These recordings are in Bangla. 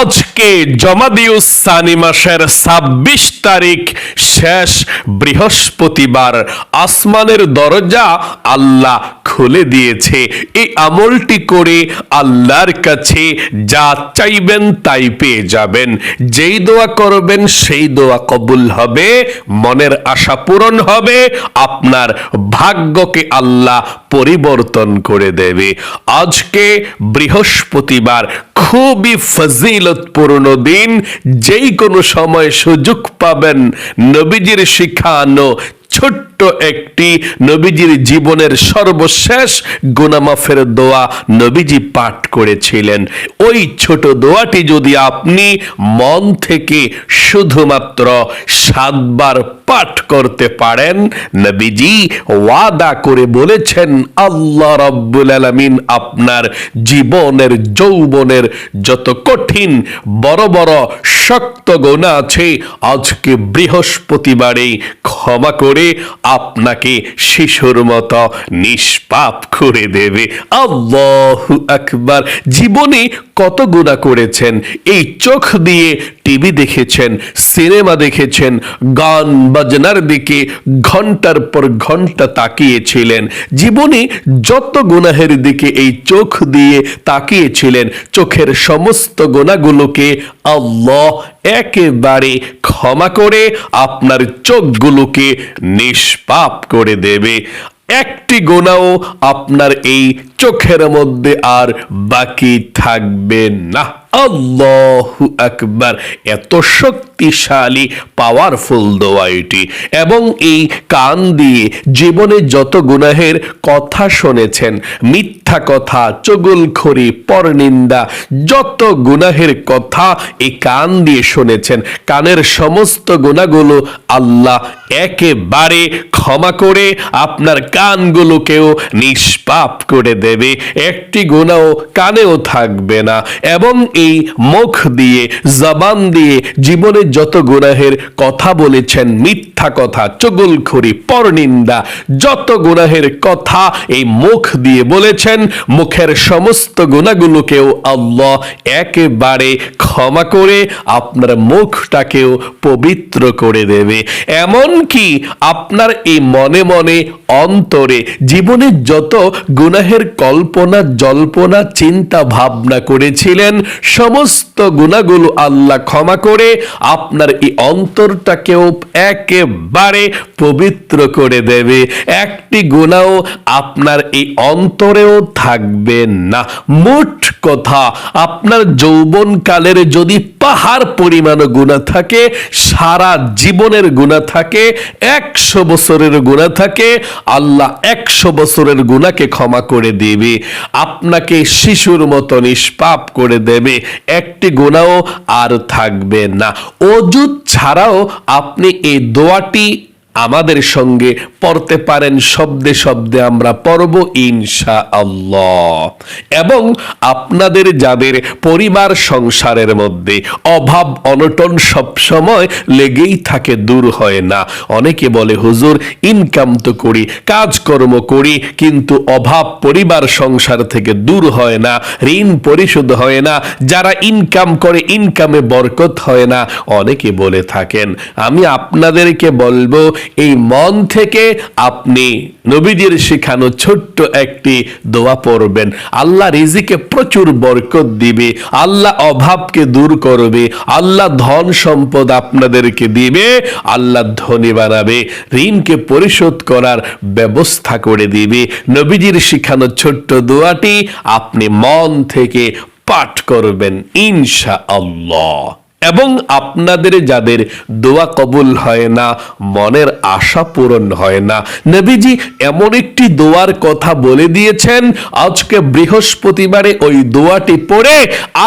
আজকে জমাদিউস সানি মাসের ছাব্বিশ তারিখ শেষ বৃহস্পতিবার। আসমানের দরজা আল্লাহ খুলে দিয়েছে। এই আমলটি করে আল্লাহর কাছে যা চাইবেন তাই পেয়ে যাবেন। যেই দোয়া করবেন সেই দোয়া কবুল হবে, মনের আশা পূরণ হবে, আপনার ভাগ্যকে আল্লাহ পরিবর্তন করে দেবে। আজকে বৃহস্পতিবার খুবই ফজিলতপূর্ণ দিন যেই কোনো সময় সুযোগ পাবেন নবীজির শিখানো ছোট্ট একটি নবীজির জীবনের সর্বশেষ গুনামাফের দোয়া নবীজি পাঠ করেছিলেন। ওই ছোট দোয়াটি যদি আপনি মন থেকে শুধুমাত্র সাতবার পাঠ করতে পারেন, নবীজি ওয়াদা করে বলেছেন, আল্লাহ রব্বুল আলামিন আপনার জীবনের যৌবনের যত কঠিন, বড় বড়, শক্ত গোনা আছে, আজকে বৃহস্পতিবারেই ক্ষমা করে আপনাকে শিশুর মতো নিষ্পাপ করে দেবে। আল্লাহু আকবার। জীবনে কত গুণা করেছেন? এই চোখ দিয়ে টিভি দেখেছেন, সিনেমা দেখেছেন, গান বাজনার দিকে ঘণ্টার পর ঘণ্টা তাকিয়েছিলেন। জীবনে যত গুনাহের দিকে এই চোখ দিয়ে তাকিয়েছিলেন, চোখের সমস্ত গোনাগুলোকে আল্লাহ একেবারে ক্ষমা করে আপনার চোখগুলোকে নিষ্পাপ করে দেবে। একটি গোনাও আপনার এই চোখের মধ্যে আর বাকি থাকবে না। আল্লাহু আকবার। এত শক্তিশালী পাওয়ারফুল দোয়া এটি। এবং এই কান দিয়ে জীবনে যত গুনাহের কথা শুনেছেন, মিথ্যা কথা, চগুলখড়ি, পরনিন্দা, যত গুনাহের কথা এই কান দিয়ে শুনেছেন, কানের সমস্ত গুণাগুলো আল্লাহ একেবারে ক্ষমা করে আপনার কানগুলোকেও নিষ্পাপ করে দেবে। একটি গুণাও কানেও থাকবে না। এবং এই মুখ দিয়ে জবান দিয়ে জীবনের যত গুনাহের কথা বলেছেন মিথ্যা কথা, চগুলখড়ি, পরনিন্দা, যত গুনাহের কথা এই মুখ দিয়ে বলেছেন, মুখের সমস্ত গুণাগুলোকেও আল্লাহ একেবারে ক্ষমা করে আপনার মুখটাকেও পবিত্র করে দেবে। এমন কি আপনার এই মনে মনে অন্তরে জীবনে যত গুনাহের কল্পনা, জল্পনা, চিন্তা ভাবনা করেছিলেন, সমস্ত গুণাগুলো আল্লাহ ক্ষমা করে আপনার এই অন্তরটাকেও একেবারে পবিত্র করে দেবে। একটি গুণাও আপনার এই অন্তরেও থাকবে না। মোট কথা, আপনার যৌবন কালের যদি পাহাড় পরিমাণ গুণা থাকে, সারা জীবনের গুণা থাকে, একশো বছরের গুণা থাকে, আল্লাহ একশো বছরের গুণাকে ক্ষমা করে দেবে, আপনাকে শিশুর মতো নিষ্পাপ করে দেবে, একটি গুণাও আর থাকবে না। অজুত ছাড়াও আপনি এই দোয়াটি আমাদের সঙ্গে পড়তে পারেন শব্দে শব্দে আমরা পড়ব ইনশা আল্লাহ এবং আপনাদের যাদের পরিবার সংসারের মধ্যে অভাব অনটন সব সময় লেগেই থাকে, দূর হয় না। অনেকে বলে, হুজুর ইনকাম তো করি, কাজকর্ম করি, কিন্তু অভাব পরিবার সংসার থেকে দূর হয় না, ঋণ পরিশোধ হয় না, যারা ইনকাম করে ইনকামে বরকত হয় না। অনেকে বলে থাকেন, আমি আপনাদেরকে বলব, এই মন থেকে আপনি নবীজির শেখানো ছোট্ট একটি দোয়া পড়বেন। আল্লাহ রিজিকে প্রচুর বরকত দিবে, আল্লাহ অভাবকে দূর করবে, আল্লাহ ধন সম্পদ আপনাদেরকে দিবে, আল্লাহ ধনী বানাবে, ঋণকে পরিশোধ করার ব্যবস্থা করে দিবে। নবীজির শিখানো ছোট্ট দোয়াটি আপনি মন থেকে পাঠ করবেন ইনশা আল্লাহ এবং আপনাদের যাদের দোয়া কবুল হয় না, মনের আশা পূরণ হয় না। নবীজি এমন একটি দোয়ার কথা বলে দিয়েছেন, আজকে বৃহস্পতিবারে ওই দোয়াটি পড়ে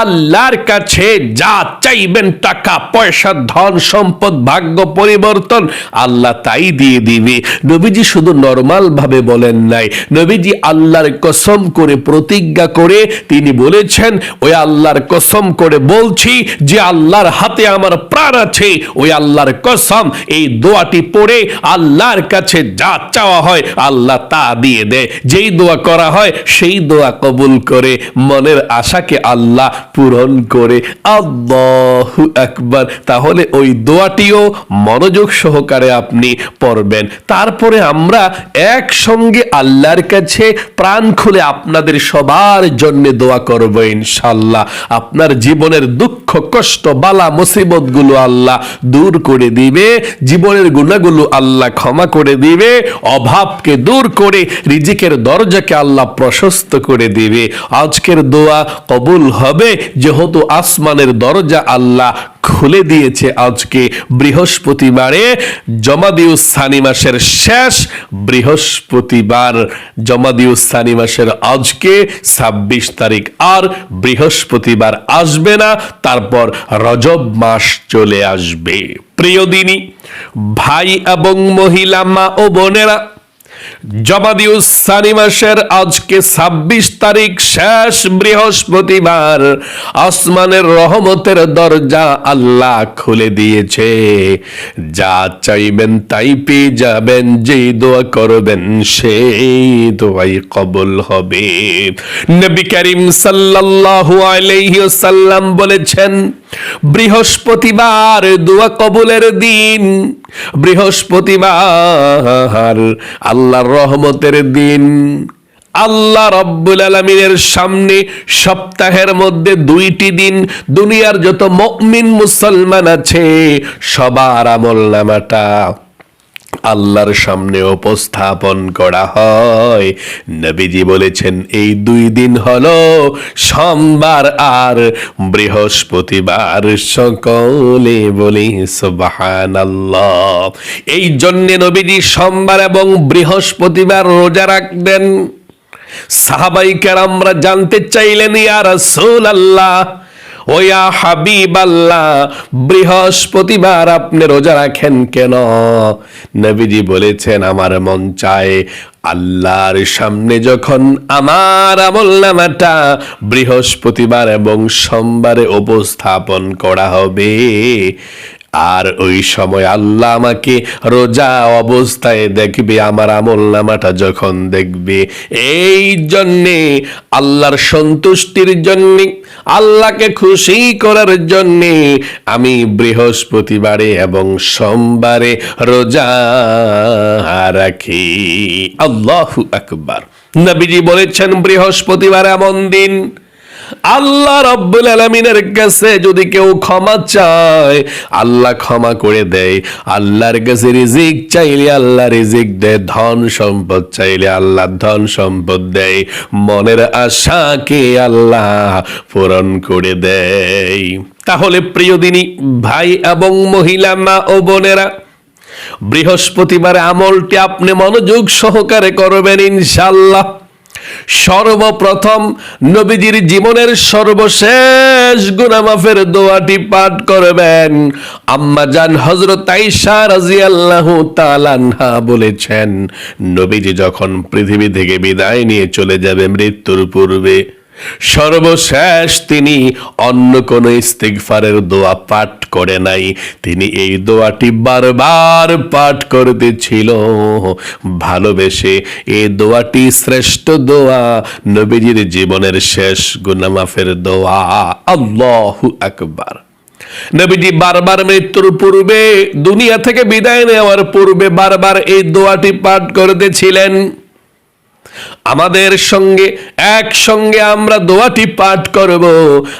আল্লাহর কাছে যা চাইবেন টাকা, পয়সা, ধন, সম্পদ, ভাগ্য, পরিবর্তন, আল্লাহ তাই দিয়ে দিবে। নবীজি শুধু নর্মাল ভাবে বলেন নাই, নবীজি আল্লাহর কসম করে প্রতিজ্ঞা করে তিনি বলেছেন, ওই আল্লাহর কসম করে বলছি যে আল্লাহ যার হাতে আমার প্রাণ আছে। ওই আল্লাহর কসম, এই দোয়াটি পড়ে আল্লাহর কাছে যা চাওয়া হয় আল্লাহ তা দিয়ে দেয়। যেই দোয়া করা হয়, সেই দোয়া কবুল করে মনের আশাকে আল্লাহ পূরণ করে। আল্লাহু আকবার। তাহলে ওই দোয়াটিও মনোযোগ সহকারে আপনি পড়বেন। তারপরে আমরা একসঙ্গে আল্লাহর কাছে প্রাণ খুলে আপনাদের সবার জন্য দোয়া করব ইনশাল্লাহ আপনার জীবনের দুঃখ, কষ্ট বালা মুসিবতগুলো আল্লাহ দূর করে দিবে, জীবনের গুণাগুলো আল্লাহ ক্ষমা করে দিবে, অভাবকে দূর করে, রিজিকের দরজাকে আল্লাহ প্রশস্ত করে দিবে। আজকের দোয়া কবুল হবে, যেহেতু আসমানের দরজা আল্লাহ খুলে দিয়েছে আজকে বৃহস্পতিবারে। জমাদিউস সানি মাসের শেষ বৃহস্পতিবার। জমাদিউস সানি মাসের আজকে ছাব্বিশ তারিখ। আর বৃহস্পতিবার আসবে না, তারপর রজব মাস চলে আসবে। প্রিয় দিনী, ভাই এবং মহিলা, মা ও বোনেরা জমাদিউস সানি মাসের, আজকে ছাব্বিশ তারিখ, শেষ বৃহস্পতিবার। আসমানের রহমতের দরজা আল্লাহ খুলে দিয়েছে। যা চাইবেন তাই পেয়ে যাবেন, যেই দোয়া করবেন সেই দোয়াই কবুল হবে। নবী করিম সাল্লাল্লাহু আলাইহি ওয়াসাল্লাম বলেছেন বৃহস্পতিবার দোয়া কবুলের দিন। বৃহস্পতিবার আল্লাহর রহমতের দিন। আল্লাহ রব্বুল আলমিনের সামনে সপ্তাহের মধ্যে দুইটি দিন দুনিয়ার যত মমিন মুসলমান আছে সবার আমল নামাটা। আল্লাহর সামনে উপস্থাপন করা হয়। নবীজি বলেছেন, এই দুই দিন হল সোমবার আর বৃহস্পতিবার। সকলে বলি সুবাহান এই জন্যে নবীজি সোমবার এবং বৃহস্পতিবার রোজা রাখবেন। সাহাবাই আমরা জানতে চাইলেন, ইয়া রাসূল আল্লাহ ওয়া হাবিব আল্লাহ বৃহস্পতিবার আপনি রোজা রাখেন কেন? নবীজি বলেছেন, আমার মন চায় আল্লাহর সামনে যখন আমার আমল নামাটা বৃহস্পতিবার এবং সোমবারে উপস্থাপন করা হবে। আর ওই সময় আল্লাহ আমাকে রোজা অবস্থায় দেখবে, আমার আমল নামাটা যখন দেখবে। এই জন্যে, আল্লাহর সন্তুষ্টির জন্যে, আল্লাহকে খুশি করার জন্যে আমি বৃহস্পতিবারে এবং সোমবারে রোজা রাখি। আল্লাহু আকবার। নবীজি বলেছেন, বৃহস্পতিবার এমন দিন আল্লাহ রব্বুল আলমিনের কাছে যদি কেউ ক্ষমা চায়, আল্লাহ ক্ষমা করে দেয়। আল্লাহর কাছে রিজিক চাইলে আল্লাহ রিজিক দেয়, ধন সম্পদ চাইলে আল্লাহ ধন সম্পদ দেয়। মনের আশাকে আল্লাহ পূরণ করে দেয়। তাহলে প্রিয় দিনী, ভাই এবং মহিলা, মা ও বোনেরা, বৃহস্পতিবার আমলটি আপনি মনোযোগ সহকারে করবেন ইনশাল্লাহ সর্বপ্রথম নবীজির জীবনের সর্বশেষ গুনামাফের দোয়াটি পাঠ করবেন। আম্মা জান হজরত আইসা রাজিয়াল্লাহু তালানহা বলেছেন, নবীজি যখন পৃথিবী থেকে বিদায় নিয়ে চলে যাবে মৃত্যুর পূর্বে সর্বশেষ তিনি অন্য কোন ইস্তিগফারের দোয়া পাঠ করে নাই। তিনি এই দোয়াটি বারবার পাঠ করতেছিল। ভালোবেসে এই দোয়াটি শ্রেষ্ঠ দোয়া নবীজির জীবনের শেষ গুনামাফের দোয়া। আল্লাহু আকবার। নবীজি বারবার মৃত্যুর পূর্বে, দুনিয়া থেকে বিদায় নেওয়ার পূর্বে বারবার এই দোয়াটি পাঠ করতেছিলেন। আমাদের সঙ্গে, একসঙ্গে আমরা দোয়াটি পাঠ করব।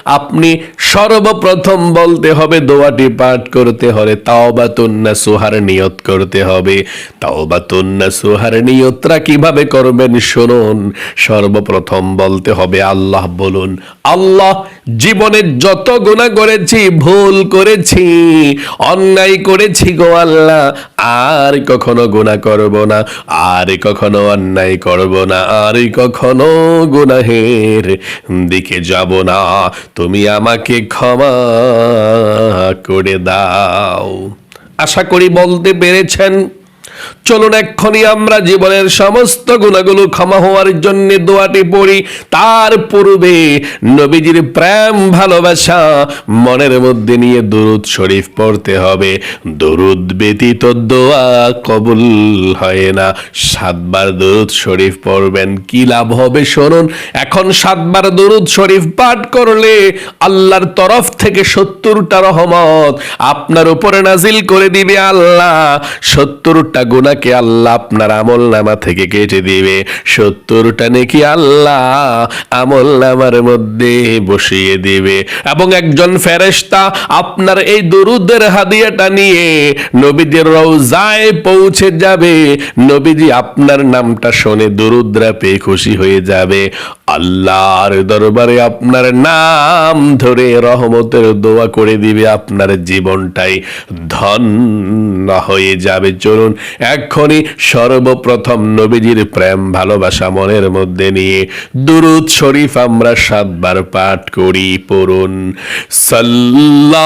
আপনি সর্বপ্রথম বলতে হবে, দোয়াটি পাঠ করতে হলে তাওবাতুন্না সুহার নিয়ত করতে হবে। তাওবাতুন্না সুহার নিয়তরা কীভাবে করবেন, শুনুন। সর্বপ্রথম বলতে হবে, আল্লাহ বলুন, আল্লাহ জীবনে যত গুণা করেছি, ভুল করেছি, অন্যায় করেছি গো আল্লাহ, আর কখনো গুণা করব না, আর কখনো অন্যায় করব না, আর কখনো গুনাহের দিকে যাব না। তুমি আমাকে ক্ষমা করে দাও। আশা করি বলতে পেরেছেন। চলুন এক্ষুনি আমরা জীবনের সমস্ত গুণাগুলো ক্ষমা হওয়ার জন্য দোয়াটি পড়ি। তার পূর্বে নবীজির প্রেম, ভালোবাসা মনের মধ্যে নিয়ে দুরুদ শরীফ পড়তে হবে। দরুদ ব্যতীত দোয়া কবুল হয় না। সাতবার দরুদ শরীফ পড়বেন, কি লাভ হবে শুনুন। এখন সাতবার দরুদ শরীফ পাঠ করলে আল্লাহর তরফ থেকে সত্তরটা রহমত আপনার উপরে নাজিল করে দিবে আল্লাহ। সত্তরটা গুণাকে আল্লাহ আপনার আমল নামা থেকে কেটে দিবে। সত্তরটা নাকি আল্লাহ আমল নামার মধ্যে বসিয়ে দিবে। এবং একজন ফেরেস্তা আপনার এই দরুদের হাদিয়াটা নিয়ে নবীদের রওজায় পৌঁছে যাবে। নবীজি আপনার নামটা শুনে দরুদরা পেয়ে খুশি হয়ে যাবে। আল্লাহর দরবারে আপনার নাম ধরে রহমতের দোয়া করে দিবে, আপনার জীবনটাই ধন্য হয়ে যাবে। চলুন এক্ষুনি সর্বপ্রথম নবীজির প্রেম ভালোবাসা মনের মধ্যে নিয়ে দুরুদ শরীফ আমরা সাতবার পাঠ করি, পড়ুন। সাল্লাল্লাহু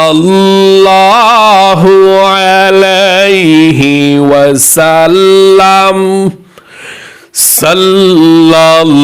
আলাইহি ওয়াসাল্লাম। সাল্লাল্লাহু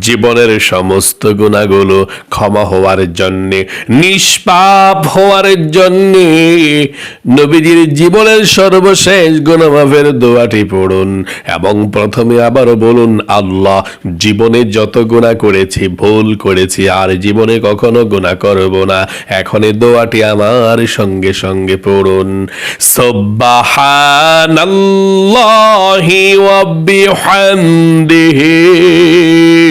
জীবনের সমস্ত গুণাগুলো ক্ষমা হওয়ার জন্যে, নিষ্পাপ হওয়ার জন্যে নবীজির জীবনের সর্বশেষ গুণমাফের দোয়াটি পড়ুন এবং প্রথমে আবারও বলুন, আল্লাহ, জীবনে যত গুণা করেছি, ভুল করেছি, আর জীবনে কখনো গুণা করব না। এখন দোয়াটি আমার সঙ্গে সঙ্গে পড়ুন। সব্বাহানাল্লাহি ওয়া বিহামদিহি।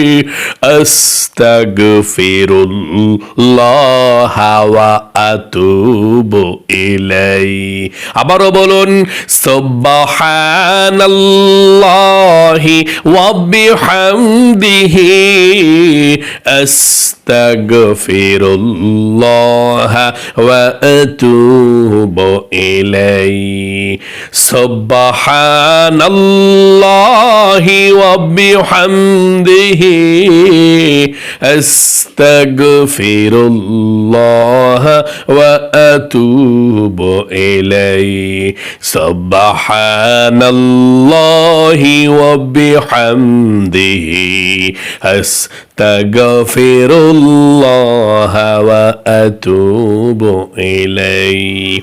আস্তাগফিরুল্লাহ ওয়া আতুবু ইলাই আবারও বলুন সুবহানাল্লাহি ওয়া বিহামদিহি আস্তাগফিরুল্লাহ ওয়া আতুবু ইলাই সুবহানাল্লাহি ওয়া বিহামদিহি আস্তাগফিরুল্লাহ ওয়া আতুবু ইলাইহি সুবহানাল্লাহি ওয়া বিহামদিহি আস্তাগফিরুল্লাহ ওয়া আতুবু ইলাইহি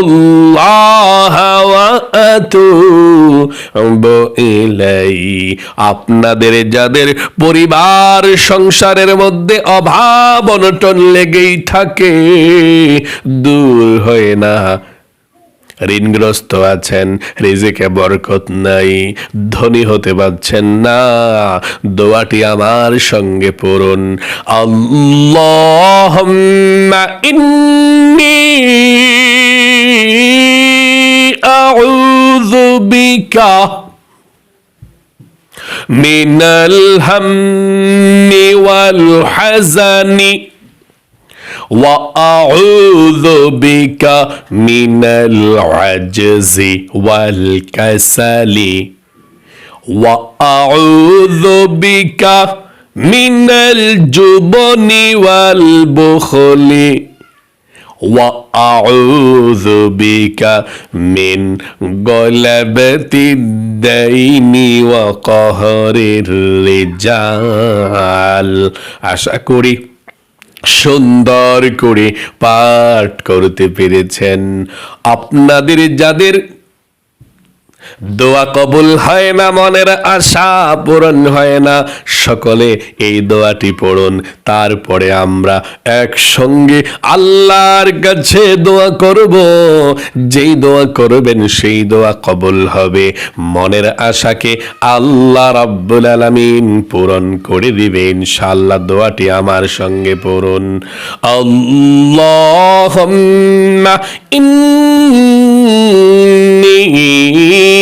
الله وأتوب إليه আপনাদের যাদের পরিবার সংসারের মধ্যে অভাব অনটন লেগেই থাকে দূর হয় না ঋণগ্রস্ত আছেন, রিজিকে বরকত নাই, ধনী হতে পারছেন না। দোয়াটি আমার সঙ্গে পড়ুন। আল্লাহ ইন্নি আউযু বিকা মিনাল হাম্মি ওয়াল হাজানি وأعوذ بك من العجز والكسل وأعوذ بك মিনাল জুবনি ওয়াল বুখলি وأعوذ بك من غلبة الدين وقهر الرجال আশা করি সুন্দর করে পাঠ করতে পেরেছেন। আপনাদের যাদের দোয়া কবুল হয় না, মনের আশা পূরণ হয় না। সকলে এই দোয়াটি পড়ুন, তারপরে আমরা একসঙ্গে আল্লাহর কাছে দোয়া করব। যেই দোয়া করবেন, সেই দোয়া কবুল হবে। মনের আশাকে আল্লাহ রাব্বুল আলামিন পূরণ করে দিবে, ইনশাআল্লাহ দোয়াটি আমার সঙ্গে পড়ুন। আল্লাহুম্মা ইন্নী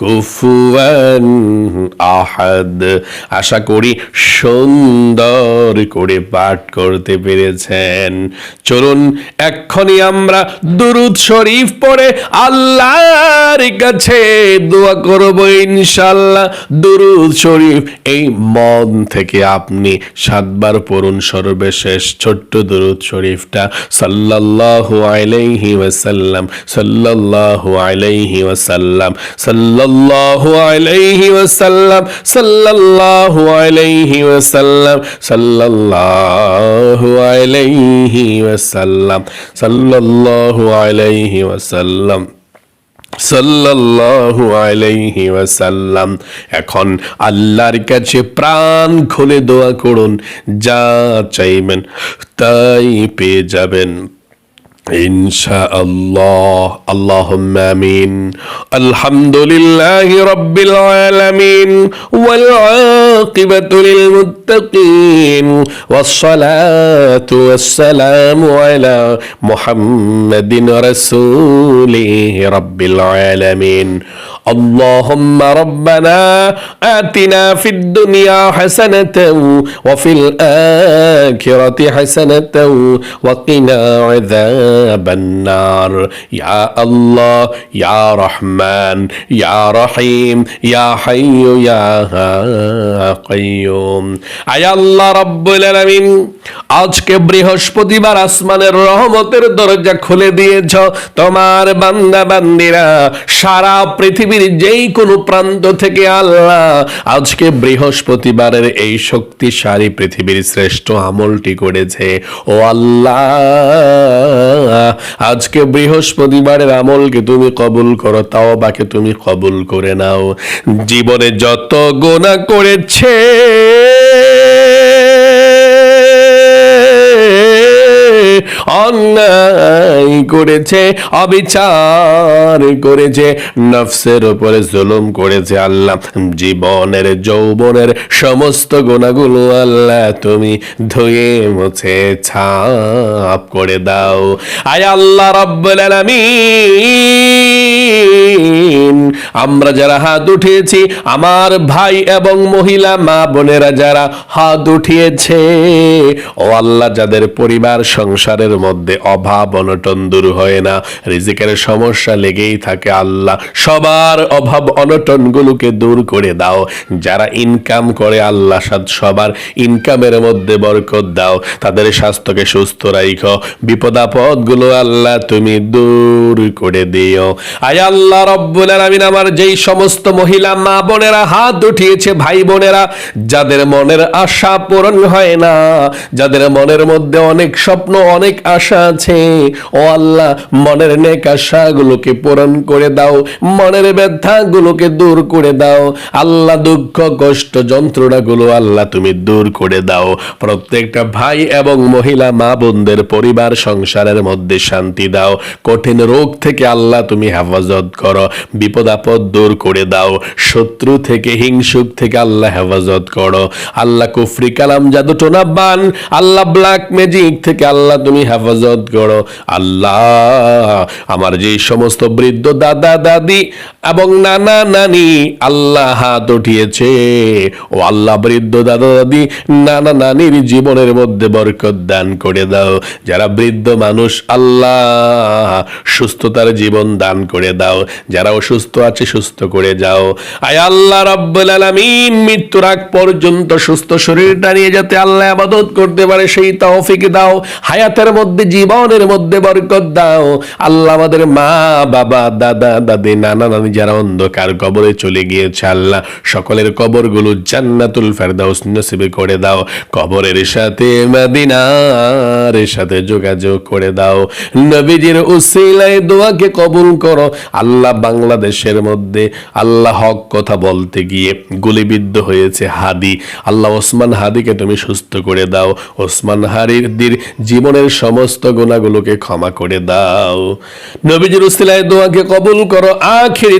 কুফুয়ান আহাদ। আশা করি সুন্দর করে পাঠ করতে পেরেছেন। চলুন, এক্ষুনি আমরা দুরুদ শরীফ পড়ে আল্লাহর কাছে দোয়া করব ইনশাল্লাহ দুরুদ শরীফ এই মন থেকে আপনি সাতবার পড়ুন সর্বশেষ ছোট্ট দুরুদ শরীফটা। সাল্লাল্লাহু আলাইহি ওয়াসাল্লাম, সাল্লাল্লাহু আলাইহি ওয়াসাল্লাম, সাল্লাল্লাহু আলাইহি ওয়াসাল্লাম, সাল্লাল্লাহু আলাইহি ওয়াসাল্লাম, সাল্লাল্লাহু আলাইহি ওয়াসাল্লাম, সাল্লাল্লাহু আলাইহি ওয়াসাল্লাম, সাল্লাল্লাহু আলাইহি ওয়াসাল্লাম। এখন আল্লাহর কাছে প্রাণ খুলে দোয়া করুন, যা চাইবেন তাই পেয়ে যাবেন। إن الله. اللهم آمين. الحمد لله رب العالمين والعاقبة للمتقين والصلاة والسلام على محمد رسوله رب العالمين. اللهم ربنا آتنا في الدنيا حسنة وفي الآخرة حسنة وقنا عذاب النار يا الله يا رحمن يا رحيم يا حي يا قيوم আয় আল্লাহ রব্বুল আলামিন আজকে বৃহস্পতিবার আসমানের রহমতের দরজা খুলে দিয়েছ তোমার বান্দা বান্দিরা সারা পৃথিবীর যেই কোনো প্রান্ত থেকে আল্লাহ আজকে বৃহস্পতিবারের এই শক্তিশালী পৃথিবীর শ্রেষ্ঠ আমলটি করেছে ও আল্লাহ আজকে বৃহস্পতিবারের আমলকে তুমি কবুল করো, তাও বাকে তুমি কবুল করে নাও। জীবনে যত গোনা করেছে অন্যায় করেছে, অবিচার করেছে, নফসের উপরে জুলুম করেছে আল্লাহ। জীবনের, যৌবনের সমস্ত গুণাগুলো আল্লাহ তুমি ধুয়ে মুছে, ছাপ করে দাও। আয় আল্লাহ রব্বুল আলামিন, আমরা যারা হাত উঠিয়েছি, আমার ভাই এবং মহিলা, মা বোনেরা যারা হাত উঠিয়েছে, ও আল্লাহ যাদের পরিবার, সংসারের মধ্যে অভাব অনটন দূর হয় না। রিজিকের সমস্যা লেগেই থাকে আল্লাহ। সবার অভাব অনটন গুলোকে দূর করে দাও। যারা ইনকাম করে আল্লাহ সাদ সবার ইনকামের মধ্যে বরকত দাও। তাদের স্বাস্থ্যকে সুস্থ রাখো বিপদাপদগুলো আল্লাহ তুমি দূর করে দিও। আয় আল্লাহ রব্বুল আলামিন আমার যেই সমস্ত মহিলা মা বোনেরা হাত উঠিয়েছে, ভাই বোনেরা, যাদের মনের আশা পূরণ হয় না, যাদের মনের মধ্যে অনেক স্বপ্ন, অনেক আশা আছে। ও আল্লাহ, মনের নেক আশাগুলোকে পূরণ করে দাও। মনের ব্যথাগুলোকে দূর করে দাও। আল্লাহ, দুঃখ, কষ্ট, যন্ত্রণাগুলো আল্লাহ তুমি দূর করে দাও। প্রত্যেকটা ভাই এবং মহিলা, মা বোনদের পরিবার, সংসারের মধ্যে শান্তি দাও। কঠিন রোগ থেকে আল্লাহ তুমি হেফাজত করো। বিপদ আপদ দূর করে দাও। শত্রু থেকে, হিংসুক থেকে আল্লাহ হেফাজত করো। আল্লাহ কুফরি কালাম জাদু টোনা বান আল্লাহ ব্ল্যাক ম্যাজিক থেকে আল্লাহ তুমি হেফাজত করো। আল্লাহ আমার যে সমস্ত বৃদ্ধ দাদা দাদি এবং নানা নানি আল্লাহ হাত উঠিয়েছে। ও আল্লাহ বৃদ্ধ দাদা দাদি, নানা নানির জীবনের মধ্যে বরকত দান করে দাও। যারা বৃদ্ধ মানুষ, আল্লাহ সুস্থতার জীবন দান করে দাও। যারা অসুস্থ আছে, সুস্থ করে যাও। আয় আল্লাহ রাব্বুল আলামিন, মৃত্যুর আগ পর্যন্ত সুস্থ শরীরটা নিয়ে যাতে আল্লাহ আবাদত করতে পারে, সেই তৌফিক দাও। হায়াতের মধ্যে, জীবনের মধ্যে বরকত দাও। আল্লাহ আমাদের মা, বাবা, দাদা, দাদি, নানা নানি যারা অন্ধকার কবরে চলে গিয়েছে, আল্লাহ সকলের কবরগুলো জান্নাতুল ফেরদাউস নসিবে করে দাও। কবরের সাথে মদিনার সাথে যোগাযোগ করে দাও। নবীজির উসিলায় দোয়াকে কবুল করো। আল্লাহ বাংলাদেশের মধ্যে আল্লাহ হক কথা বলতে গিয়ে গুলিবিদ্ধ হয়েছে হাদি। আল্লাহ ওসমান হাদিকে তুমি সুস্থ করে দাও। ওসমান হারির জীবনের সমস্ত গুণাগুলোকে ক্ষমা করে দাও। নবীজির উসিলায় দোয়াকে কবুল করো। আখিরি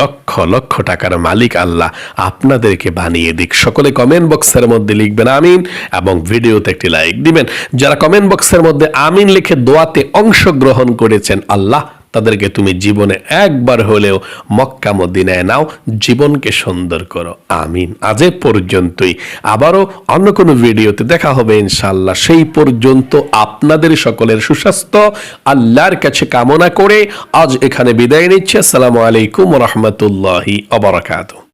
লক্ষ লক্ষ টাকার মালিক আল্লাহ আপনাদেরকে বানিয়ে দিক। সকলে কমেন্ট বক্সের মধ্যে লিখবেন আমিন এবং ভিডিওতে একটি লাইক দিবেন। যারা কমেন্ট বক্সের মধ্যে আমিন লিখে দোয়াতে অংশগ্রহণ করেছেন, আল্লাহ তাদেরকে তুমি জীবনে একবার হলেও মক্কা মদিনায় নাও, জীবনকে সুন্দর করো। আমিন। আজ পর্যন্তই। আবারও অন্য কোনো ভিডিওতে দেখা হবে ইনশাল্লাহ সেই পর্যন্ত আপনাদের সকলের সুস্বাস্থ্য, আল্লাহর কাছে কামনা করে আজ এখানে বিদায় নিচ্ছে। আসসালামু আলাইকুম রহমতুল্লাহি অবরাকাতু